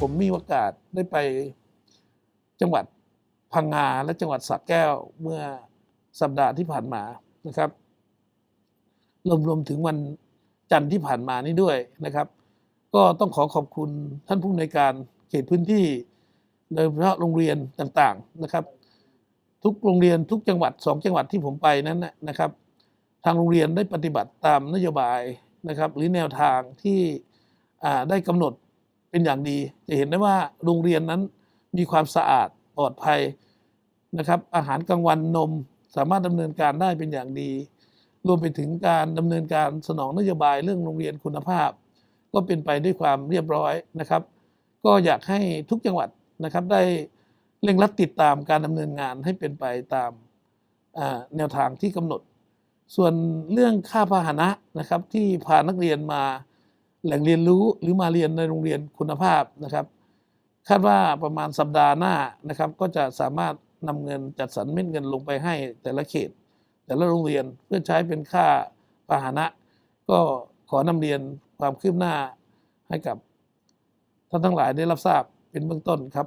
ผมมีโอกาสได้ไปจังหวัดพังงาและจังหวัดสระแก้วเมื่อสัปดาห์ที่ผ่านมานะครับรวมรวมถึงวันจันทร์ที่ผ่านมานี้ด้วยนะครับ ก็ต้องขอขอบคุณท่านผู้อำนการเขตพื้นที่โดยเฉพาะโรงเรียนต่างๆนะครับ ทุกโรงเรียนทุกจังหวัดสองจังหวัดที่ผมไปนั้นนะครับ ทางโรงเรียนได้ปฏิบัติตามนโยบายนะครับ หรือแนวทางที่ได้กำหนด เป็นอย่างดี จะเห็นได้ว่าโรงเรียนนั้นมีความสะอาดปลอดภัยนะครับ อาหารกลางวันนมสามารถดำเนินการได้เป็นอย่างดี รวมไปถึงการดำเนินการสนองนโยบายเรื่องโรงเรียนคุณภาพ ก็เป็นไปด้วยความเรียบร้อยนะครับ ก็อยากให้ทุกจังหวัดนะครับได้เร่งรัดติดตามการดำเนินงานให้เป็นไปตามแนวทางที่กำหนด ส่วนเรื่องค่าพาหนะนะครับที่พานักเรียนมา แหล่งเรียนรู้หรือมาเรียนในโรงเรียนคุณภาพนะครับ คาดว่าประมาณสัปดาห์หน้านะครับ ก็จะสามารถนำเงินจัดสรรเม็ดเงินลงไปให้แต่ละเขต แต่ละโรงเรียนเพื่อใช้เป็นค่าปพาหนะ ก็ขอนำเรียนความคืบหน้าให้กับท่านทั้งหลายได้รับทราบเป็นเบื้องต้นครับ